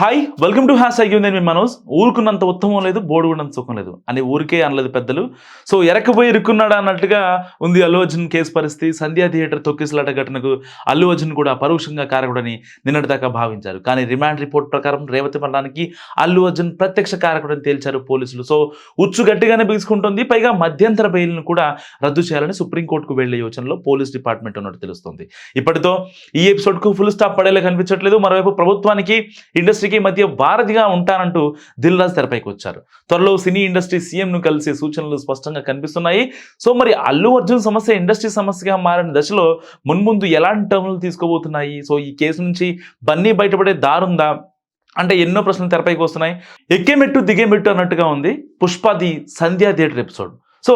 Hi welcome to has అయ్యింది నేను మీ మనోజ్ ఊరుకున్నంత ఉత్తమం లేదు బోడుకున్నంత సుఖం లేదు. అని ఊరికే అనలేదు పెద్దలు. సో ఎరకపోయి ఇరుక్కున్నాడా అన్నట్టుగా ఉంది అల్లు అర్జున్ కేసు పరిస్థితి. సంధ్యా థియేటర్ తొక్కిసలాట ఘటనకు అల్లు అర్జున్ కూడా పరోక్షంగా కారకుడని నిన్నటిదాకా భావించారు. కానీ రిమాండ్ రిపోర్ట్ ప్రకారం రేవతి మరణానికి అల్లు అర్జున్ ప్రత్యక్ష కారకుడని తేల్చారు పోలీసులు. సో ఉచ్చు గట్టిగానే బిగుసుకుంటుంది. పైగా మధ్యంతర బెయిల్ను కూడా రద్దు చేయాలని సుప్రీంకోర్టుకు వెళ్ళే యోచనలో పోలీస్ డిపార్ట్మెంట్ ఉన్నట్టు తెలుస్తుంది. ఇప్పటితో ఈ ఎపిసోడ్కు ఫుల్ స్టాప్ పడేలా కనిపించట్లేదు. మరోవైపు ప్రభుత్వానికి ఇండస్ట్రీ ఇండస్ట్రీకి మధ్య వారధిగా ఉంటానంటూ దిల్రాజ్ తెరపైకి వచ్చారు. త్వరలో సినీ ఇండస్ట్రీ సీఎంను కలిసే సూచనలు స్పష్టంగా కనిపిస్తున్నాయి. సో మరి అల్లు అర్జున్ సమస్య ఇండస్ట్రీ సమస్యగా మారిన దశలో మున్ముందు ఎలాంటి టర్మ్లు తీసుకోబోతున్నాయి? సో ఈ కేసు నుంచి బన్నీ బయటపడే దారుందా? అంటే ఎన్నో ప్రశ్నలు తెరపైకి వస్తున్నాయి. ఎక్కే మెట్టు దిగే మెట్టు అన్నట్టుగా ఉంది. పుష్పది Sandhya theatre episode. So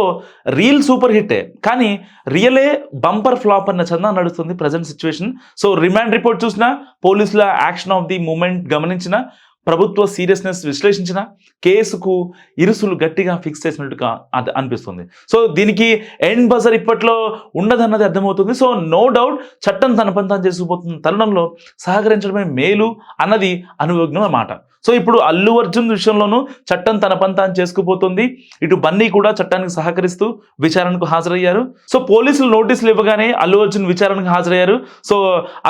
reel super హిట్టే కానీ రియలే బంపర్ ఫ్లాప్ అన్న చందా నడుస్తుంది present situation so remand report చూసినా పోలీసుల యాక్షన్ ఆఫ్ ది మూమెంట్ గమనించిన ప్రభుత్వ సీరియస్నెస్ విశ్లేషించిన కేసుకు ఇరుసులు గట్టిగా ఫిక్స్ చేసినట్టుగా అది అనిపిస్తుంది. సో దీనికి ఎండ్ బజర్ ఇప్పట్లో ఉండదన్నది అర్థమవుతుంది. సో నో డౌట్ చట్టం తన పంతం చేసుకుపోతున్న తరుణంలో సహకరించడమే మేలు అన్నది అనువజ్ఞం అన్నమాట సో ఇప్పుడు అల్లు అర్జున్ విషయంలోనూ చట్టం తన పంతాన్ని చేసుకుపోతుంది. ఇటు బన్నీ కూడా చట్టానికి సహకరిస్తూ విచారణకు హాజరయ్యారు. సో పోలీసులు నోటీసులు ఇవ్వగానే అల్లు అర్జున్ విచారణకు హాజరయ్యారు. సో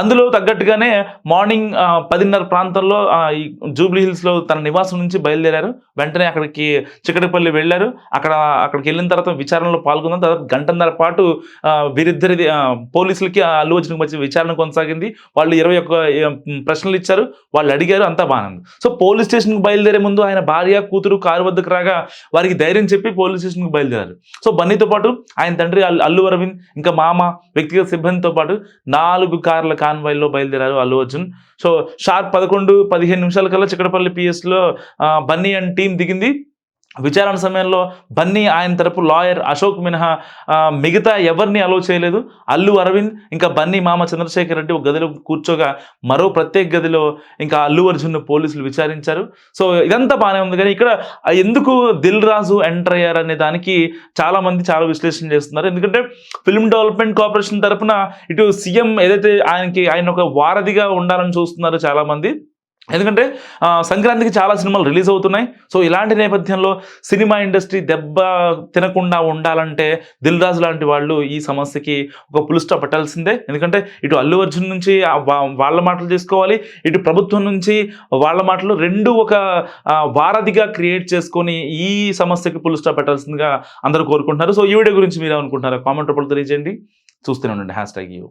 అందులో తగ్గట్టుగానే మార్నింగ్ పదిన్నర ప్రాంతంలో ఈ జూబ్లీ హిల్స్లో తన నివాసం నుంచి బయలుదేరారు. వెంటనే అక్కడికి చిక్కడపల్లి వెళ్ళారు. అక్కడ అక్కడికి వెళ్ళిన తర్వాత విచారణలో పాల్గొన్న తర్వాత గంటన్నర పాటు వీరిద్దరి పోలీసులకి అల్లు అర్జున్కి మధ్య విచారణ కొనసాగింది. వాళ్ళు ఇరవై ఒక్క ప్రశ్నలు ఇచ్చారు. వాళ్ళు అడిగారు. అంతా బాగానే సో పోలీస్ స్టేషన్కి బయలుదేరే ముందు ఆయన భార్య కూతురు కారు వద్దకు రాగా వారికి ధైర్యం చెప్పి పోలీస్ స్టేషన్కి బయలుదేరారు. సో బన్నీతో పాటు ఆయన తండ్రి అల్లు అల్లు అరవింద్ ఇంకా మామ వ్యక్తిగత సిబ్బందితో పాటు నాలుగు కార్ల కాన్వాయ్లో బయలుదేరారు అల్లు అర్జున్. సో షార్ప్ పదకొండు పదిహేను నిమిషాల కల్లా చిక్కడపల్లి పిఎస్లో బన్నీ అండ్ టీం దిగింది. విచారణ సమయంలో బన్నీ ఆయన తరపు లాయర్ అశోక్ మినహా మిగతా ఎవరిని అలో చేయలేదు. అల్లు అరవింద్ ఇంకా బన్నీ మామ చంద్రశేఖర్ రెడ్డి ఒక గదిలో కూర్చోగా మరో ప్రత్యేక గదిలో ఇంకా అల్లు అర్జున్ పోలీసులు విచారించారు. సో ఇదంతా బాగానే ఉంది. కానీ ఇక్కడ ఎందుకు దిల్ రాజు ఎంటర్ అయ్యారనే దానికి చాలామంది చాలా విశ్లేషణ చేస్తున్నారు. ఎందుకంటే ఫిల్మ్ డెవలప్మెంట్ కార్పొరేషన్ తరపున ఇటు సీఎం ఏదైతే ఆయనకి ఆయన ఒక వారధిగా ఉండాలని చూస్తున్నారు చాలామంది ఎందుకంటే సంక్రాంతికి చాలా సినిమాలు రిలీజ్ అవుతున్నాయి. సో ఇలాంటి నేపథ్యంలో సినిమా ఇండస్ట్రీ దెబ్బ తినకుండా ఉండాలంటే దిల్ రాజు లాంటి వాళ్ళు ఈ సమస్యకి ఒక పుల్ పట్టాల్సిందే పెట్టాల్సిందే. ఎందుకంటే ఇటు అల్లు అర్జున్ నుంచి వాళ్ళ మాటలు తీసుకోవాలి. ఇటు ప్రభుత్వం నుంచి వాళ్ళ మాటలు రెండు ఒక వారధిగా క్రియేట్ చేసుకొని ఈ సమస్యకి పుల్ పెట్టాల్సిందిగా అందరూ కోరుకుంటున్నారు. సో ఈ వీడియో గురించి మీరు అనుకుంటున్నారు కామెంట్ రూపంలో తెలియజేయండి. చూస్తూనే ఉండండి. Hashtag you.